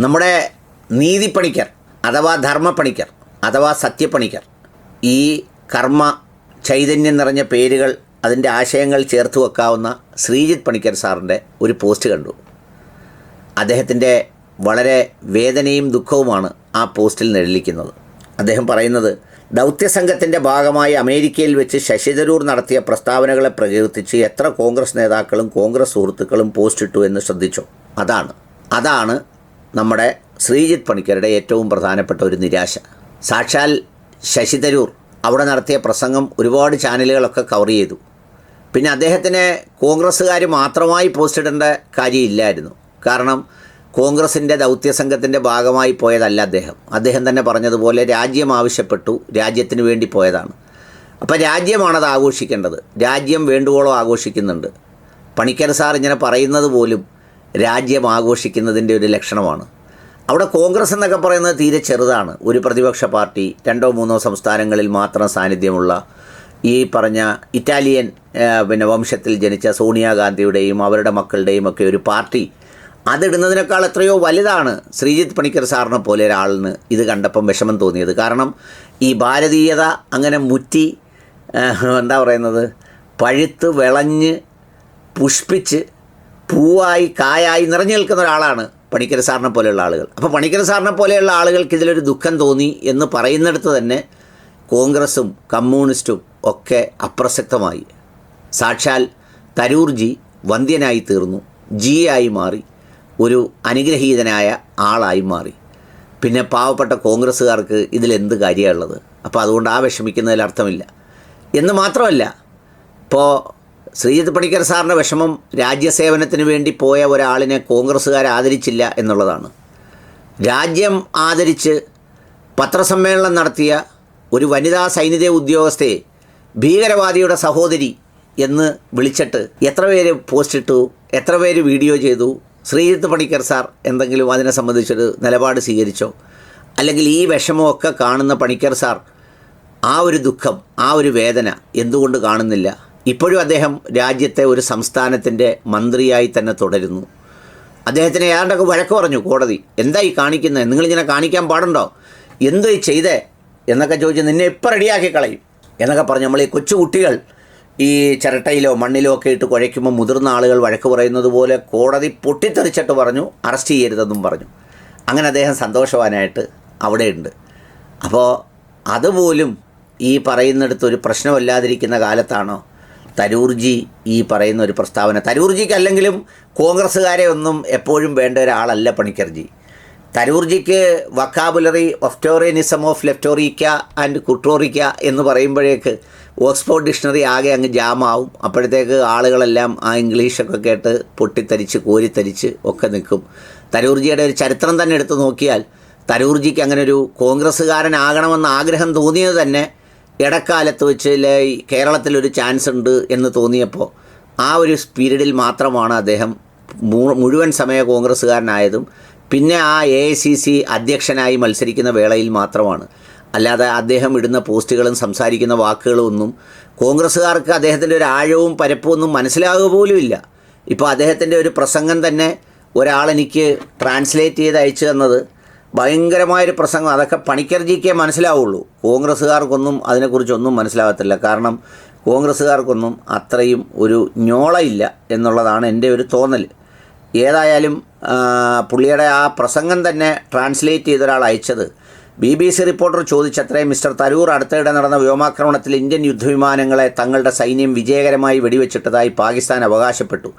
നമ്മുടെ നീതിപ്പണിക്കർ അഥവാ ധർമ്മപ്പണിക്കർ അഥവാ സത്യപ്പണിക്കർ ഈ കർമ്മ ചൈതന്യം നിറഞ്ഞ പേരുകൾ അതിന്റെ ആശയങ്ങൾ ചേർത്ത് വെക്കാവുന്ന ശ്രീജിത്ത് പണിക്കർ സാറിന്റെ ഒരു പോസ്റ്റ് കണ്ടു. അദ്ദേഹത്തിന്റെ വളരെ വേദനയും ദുഃഖവുമാണ് ആ പോസ്റ്റിൽ നിഴലിക്കുന്നത്. അദ്ദേഹം പറയുന്നത് ദൗത്യസംഘത്തിന്റെ ഭാഗമായി അമേരിക്കയിൽ വെച്ച് ശശി തരൂർ നടത്തിയ പ്രസ്താവനകളെ പ്രകീർത്തിച്ച് എത്ര കോൺഗ്രസ് നേതാക്കളും കോൺഗ്രസ് സുഹൃത്തുക്കളും പോസ്റ്റിട്ടു എന്ന് ശ്രദ്ധിച്ചു? അതാണ്. അതാണ് നമ്മുടെ ശ്രീജിത്ത് പണിക്കരുടെ ഏറ്റവും പ്രധാനപ്പെട്ട ഒരു നിരാശ. സാക്ഷാൽ ശശിതരൂർ അവിടെ നടത്തിയ പ്രസംഗം ഒരുപാട് ചാനലുകളൊക്കെ കവർ ചെയ്തു. പിന്നെ അദ്ദേഹത്തിന് കോൺഗ്രസ്സുകാർ മാത്രമായി പോസ്റ്റ് ഇടേണ്ട കാര്യമില്ലായിരുന്നു. കാരണം കോൺഗ്രസിന്റെ ദൗത്യസംഘത്തിന്റെ ഭാഗമായി പോയതല്ല അദ്ദേഹം. അദ്ദേഹം തന്നെ പറഞ്ഞതുപോലെ രാജ്യം ആവശ്യപ്പെട്ടു രാജ്യത്തിന് വേണ്ടി പോയതാണ്. അപ്പോൾ രാജ്യമാണത് ആഘോഷിക്കേണ്ടത്. രാജ്യം വേണ്ടുവോളം ആഘോഷിക്കുന്നുണ്ട്. പണിക്കർ സാർ ഇങ്ങനെ പറയുന്നത് പോലും രാജ്യം ആഘോഷിക്കുന്നതിന്റെ ഒരു ലക്ഷണമാണ്. അവിടെ കോൺഗ്രസ് എന്നൊക്കെ പറയുന്നത് തീരെ ചെറുതാണ്. ഒരു പ്രതിപക്ഷ പാർട്ടി രണ്ടോ മൂന്നോ സംസ്ഥാനങ്ങളിൽ മാത്രം സാന്നിധ്യമുള്ള ഈ പറഞ്ഞ ഇറ്റാലിയൻ പിന്നെ വംശത്തിൽ ജനിച്ച സോണിയാഗാന്ധിയുടെയും അവരുടെ മക്കളുടെയും ഒക്കെ ഒരു പാർട്ടി. അതിടുന്നതിനേക്കാൾ എത്രയോ വലുതാണ് ശ്രീജിത്ത് പണിക്കർ സാറിനെ പോലെ ഒരാളിന് ഇത് കണ്ടപ്പം വിഷമം തോന്നിയത്. കാരണം ഈ ഭാരതീയത അങ്ങനെ മുറ്റി എന്താ പറയുന്നത് പഴുത്ത് വിളഞ്ഞ് പുഷ്പിച്ച് പൂവായി കായായി നിറഞ്ഞു നിൽക്കുന്ന ഒരാളാണ് പണിക്കര സാറിനെ പോലെയുള്ള ആളുകൾ. അപ്പോൾ പണിക്കര സാറിനെ പോലെയുള്ള ആളുകൾക്ക് ഇതിലൊരു ദുഃഖം തോന്നി എന്ന് പറയുന്നിടത്ത് തന്നെ കോൺഗ്രസും കമ്മ്യൂണിസ്റ്റും ഒക്കെ അപ്രസക്തമായി. സാക്ഷാൽ തരൂർജി വന്ധ്യനായി തീർന്നു ജി ആയി മാറി ഒരു അനുഗ്രഹീതനായ ആളായി മാറി. പിന്നെ പാവപ്പെട്ട കോൺഗ്രസ്സുകാർക്ക് ഇതിലെന്ത് കാര്യമുള്ളത് അപ്പോൾ അതുകൊണ്ട് ആ വിഷമിക്കുന്നതിൽ അർത്ഥമില്ല. എന്ന് മാത്രമല്ല ഇപ്പോൾ ശ്രീജിത്ത് പണിക്കർ സാറിന്റെ വിഷമം രാജ്യസേവനത്തിന് വേണ്ടി പോയ ഒരാളിനെ കോൺഗ്രസ്സുകാർ ആദരിച്ചില്ല എന്നുള്ളതാണ്. രാജ്യം ആദരിച്ച് പത്രസമ്മേളനം നടത്തിയ ഒരു വനിതാ സൈനിക ഉദ്യോഗസ്ഥയെ ഭീകരവാദിയുടെ സഹോദരി എന്ന് വിളിച്ചിട്ട് എത്ര പേര് പോസ്റ്റ് ഇട്ടു എത്ര പേര് വീഡിയോ ചെയ്തു ശ്രീജിത്ത് പണിക്കർ സാർ എന്തെങ്കിലും അതിനെ സംബന്ധിച്ചൊരു നിലപാട് സ്വീകരിച്ചോ? അല്ലെങ്കിൽ ഈ വിഷമമൊക്കെ കാണുന്ന പണിക്കർ സാർ ആ ഒരു ദുഃഖം ആ ഒരു വേദന എന്തുകൊണ്ട് കാണുന്നില്ല? ഇപ്പോഴും അദ്ദേഹം രാജ്യത്തെ ഒരു സംസ്ഥാനത്തിന്റെ മന്ത്രിയായി തന്നെ തുടരുന്നു. അദ്ദേഹത്തിന് ഏതാണ്ടൊക്കെ വഴക്ക് പറഞ്ഞു കോടതി. എന്തായി കാണിക്കുന്നത് നിങ്ങളിങ്ങനെ കാണിക്കാൻ പാടുണ്ടോ? എന്തോ ചെയ്തേ? എന്നൊക്കെ ചോദിച്ച് നിന്നെ ഇപ്പം റെഡിയാക്കി കളയും. എന്നൊക്കെ പറഞ്ഞു നമ്മൾ ഈ കൊച്ചു കുട്ടികൾ ഈ ചിരട്ടയിലോ മണ്ണിലോ ഒക്കെ ഇട്ട് കുഴയ്ക്കുമ്പോൾ മുതിർന്ന ആളുകൾ വഴക്ക് പറയുന്നത് പോലെ കോടതി പൊട്ടിത്തെറിച്ചിട്ട് പറഞ്ഞു അറസ്റ്റ് ചെയ്യരുതെന്നും പറഞ്ഞു. അങ്ങനെ അദ്ദേഹം സന്തോഷവാനായിട്ട് അവിടെയുണ്ട്. അപ്പോൾ അതുപോലും ഈ പറയുന്നിടത്ത് ഒരു പ്രശ്നമല്ലാതിരിക്കുന്ന കാലത്താണോ തരൂർജി ഈ പറയുന്ന ഒരു പ്രസ്താവന തരൂർജിക്ക് അല്ലെങ്കിലും കോൺഗ്രസ്സുകാരെ ഒന്നും എപ്പോഴും വേണ്ട ഒരാളല്ല പണിക്കർജി. തരൂർജിക്ക് വക്കാബുലറി ഒഫ്റ്റോറിയനിസം ഓഫ് ലെഫ്റ്റോറിക്ക ആൻഡ് കുട്രോറിക്ക എന്ന് പറയുമ്പോഴേക്ക് ഓക്സ്ഫോർഡ് ഡിക്ഷണറി ആകെ അങ്ങ് ജാമാവും. അപ്പോഴത്തേക്ക് ആളുകളെല്ലാം ആ ഇംഗ്ലീഷൊക്കെ കേട്ട് പൊട്ടിത്തരിച്ച് കോരിത്തരിച്ച് ഒക്കെ നിൽക്കും. തരൂർജിയുടെ ഒരു ചരിത്രം തന്നെ എടുത്തു നോക്കിയാൽ തരൂർജിക്ക് അങ്ങനെ ഒരു കോൺഗ്രസ്സുകാരനാകണമെന്ന് ആഗ്രഹം തോന്നിയത് തന്നെ ഇടക്കാലത്ത് വെച്ച് കേരളത്തിലൊരു ചാൻസ് ഉണ്ട് എന്ന് തോന്നിയപ്പോൾ ആ ഒരു പീരീഡിൽ മാത്രമാണ് അദ്ദേഹം മുഴുവൻ സമയ കോൺഗ്രസ്സുകാരനായതും പിന്നെ ആ എ ഐ സി സി അധ്യക്ഷനായി മത്സരിക്കുന്ന വേളയിൽ മാത്രമാണ്. അല്ലാതെ അദ്ദേഹം ഇടുന്ന പോസ്റ്റുകളും സംസാരിക്കുന്ന വാക്കുകളും ഒന്നും കോൺഗ്രസ്സുകാർക്ക് അദ്ദേഹത്തിന്റെ ഒരു ആഴവും പരപ്പും ഒന്നും മനസ്സിലാകുക പോലുമില്ല ഇപ്പോൾ അദ്ദേഹത്തിന്റെ ഒരു പ്രസംഗം തന്നെ ഒരാളെനിക്ക് ട്രാൻസ്ലേറ്റ് ചെയ്ത് അയച്ചു തന്നത് ഭയങ്കരമായൊരു പ്രസംഗം. അതൊക്കെ പണിക്കർജിക്കേ മനസ്സിലാവുള്ളൂ. കോൺഗ്രസ്സുകാർക്കൊന്നും അതിനെക്കുറിച്ചൊന്നും മനസ്സിലാകത്തില്ല കാരണം കോൺഗ്രസ്സുകാർക്കൊന്നും അത്രയും ഒരു ഞോളയില്ല എന്നുള്ളതാണ് എന്റെ ഒരു തോന്നൽ. ഏതായാലും പുള്ളിയുടെ ആ പ്രസംഗം തന്നെ ട്രാൻസ്ലേറ്റ് ചെയ്ത ഒരാൾ അയച്ചത്. ബി ബി സി റിപ്പോർട്ടർ ചോദിച്ചത്രേ മിസ്റ്റർ തരൂർ അടുത്തിടെ നടന്ന വ്യോമാക്രമണത്തിൽ ഇന്ത്യൻ യുദ്ധവിമാനങ്ങളെ തങ്ങളുടെ സൈന്യം വിജയകരമായി വെടിവെച്ചിട്ടതായി പാകിസ്ഥാൻ അവകാശപ്പെട്ടു.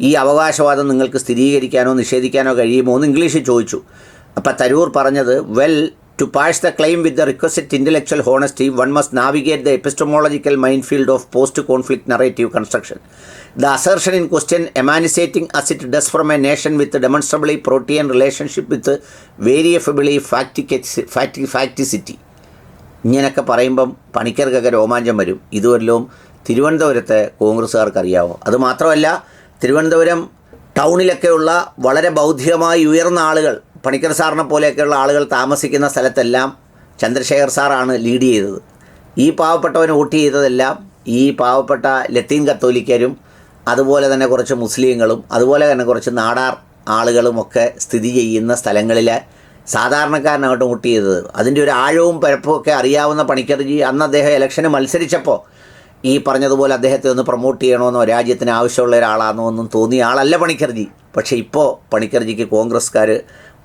ഈ അവകാശവാദം നിങ്ങൾക്ക് സ്ഥിരീകരിക്കാനോ നിഷേധിക്കാനോ കഴിയുമോ എന്ന് ഇംഗ്ലീഷിൽ ചോദിച്ചു. അപ്പോൾ തരൂർ പറഞ്ഞത് well to parse the claim with the request intellectual honesty one must navigate the epistemological minefield of post conflict narrative construction. The assertion in question emanating as it does from a nation with demonstrably protean relationship with verifiably factic facti facticity ഇങ്ങനെയൊക്കെ പറയുമ്പം പണിക്കർക്കൊക്കെ രോമാഞ്ചം വരും. ഇതുവല്ലവും തിരുവനന്തപുരത്തെ കോൺഗ്രസ്സുകാർക്ക് അറിയാമോ അതുമാത്രമല്ല തിരുവനന്തപുരം ടൗണിലൊക്കെയുള്ള വളരെ ബൗദ്ധികമായി ഉയർന്ന ആളുകൾ പണിക്കർ സാറിനെ പോലെയൊക്കെയുള്ള ആളുകൾ താമസിക്കുന്ന സ്ഥലത്തെല്ലാം ചന്ദ്രശേഖർ സാറാണ് ലീഡ് ചെയ്തത്. ഈ പാവപ്പെട്ടവന് വോട്ട് ചെയ്തതെല്ലാം ഈ പാവപ്പെട്ട ലത്തീൻ കത്തോലിക്കരും അതുപോലെ തന്നെ കുറച്ച് മുസ്ലിങ്ങളും അതുപോലെ തന്നെ കുറച്ച് നാടാർ ആളുകളും ഒക്കെ സ്ഥിതി ചെയ്യുന്ന സ്ഥലങ്ങളിൽ സാധാരണക്കാരനാകട്ടെ വോട്ട് ചെയ്തത്. അതിന്റെ ഒരു ആഴവും പരപ്പും ഒക്കെ അറിയാവുന്ന പണിക്കർജി അന്ന് അദ്ദേഹം ഇലക്ഷന് മത്സരിച്ചപ്പോൾ ഈ പറഞ്ഞതുപോലെ അദ്ദേഹത്തെ ഒന്ന് പ്രൊമോട്ട് ചെയ്യണമെന്നോ രാജ്യത്തിന് ആവശ്യമുള്ള ഒരാളാണോ എന്നും തോന്നിയ ആളല്ല പണിക്കർജി പക്ഷേ ഇപ്പോൾ പണിക്കർജിക്ക് കോൺഗ്രസ്സുകാർ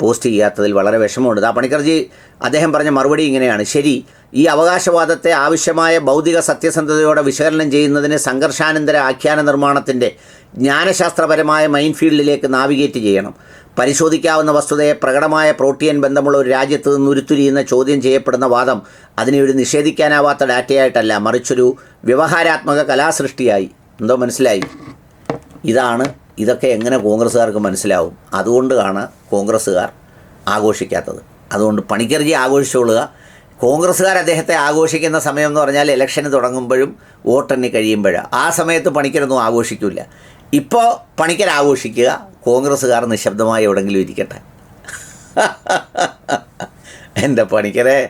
പോസ്റ്റ് ചെയ്യാത്തതിൽ വളരെ വിഷമമുണ്ട്. ആ പണിക്കർജി അദ്ദേഹം പറഞ്ഞ മറുപടി ഇങ്ങനെയാണ്. ശരി ഈ അവകാശവാദത്തെ ആവശ്യമായ ഭൗതിക സത്യസന്ധതയോടെ വിശകലനം ചെയ്യുന്നതിന് സംഘർഷാനന്തര ആഖ്യാന നിർമ്മാണത്തിന്റെ ജ്ഞാനശാസ്ത്രപരമായ മൈൻ ഫീൽഡിലേക്ക് നാവിഗേറ്റ് ചെയ്യണം. പരിശോധിക്കാവുന്ന വസ്തുതയെ പ്രകടമായ പ്രോട്ടീൻ ബന്ധമുള്ള ഒരു രാജ്യത്ത് നിന്ന് ഉരുത്തിരിയുന്ന ചോദ്യം ചെയ്യപ്പെടുന്ന വാദം അതിനെ ഒരു നിഷേധിക്കാനാവാത്ത ഡാറ്റയായിട്ടല്ല മറിച്ചൊരു വ്യവഹാരാത്മക കലാസൃഷ്ടിയായി. എന്തോ മനസ്സിലായി? ഇതാണ് ഇതൊക്കെ എങ്ങനെ കോൺഗ്രസ്സുകാർക്ക് മനസ്സിലാവും? അതുകൊണ്ടാണ് കോൺഗ്രസ്സുകാർ ആഘോഷിക്കാത്തത്. അതുകൊണ്ട് പണിക്കർജി ആഘോഷിച്ചോളുക. കോൺഗ്രസ്സുകാർ അദ്ദേഹത്തെ ആഘോഷിക്കുന്ന സമയം എന്ന് പറഞ്ഞാൽ ഇലക്ഷന് തുടങ്ങുമ്പോഴും വോട്ടെണ്ണി കഴിയുമ്പോഴും. ആ സമയത്ത് പണിക്കരൊന്നും ആഘോഷിക്കില്ല ഇപ്പോൾ പണിക്കർ ആഘോഷിക്കുക കോൺഗ്രസ്സുകാർ നിശബ്ദമായി എവിടെങ്കിലും ഇരിക്കട്ടെ. എന്റെ പണിക്കരെ.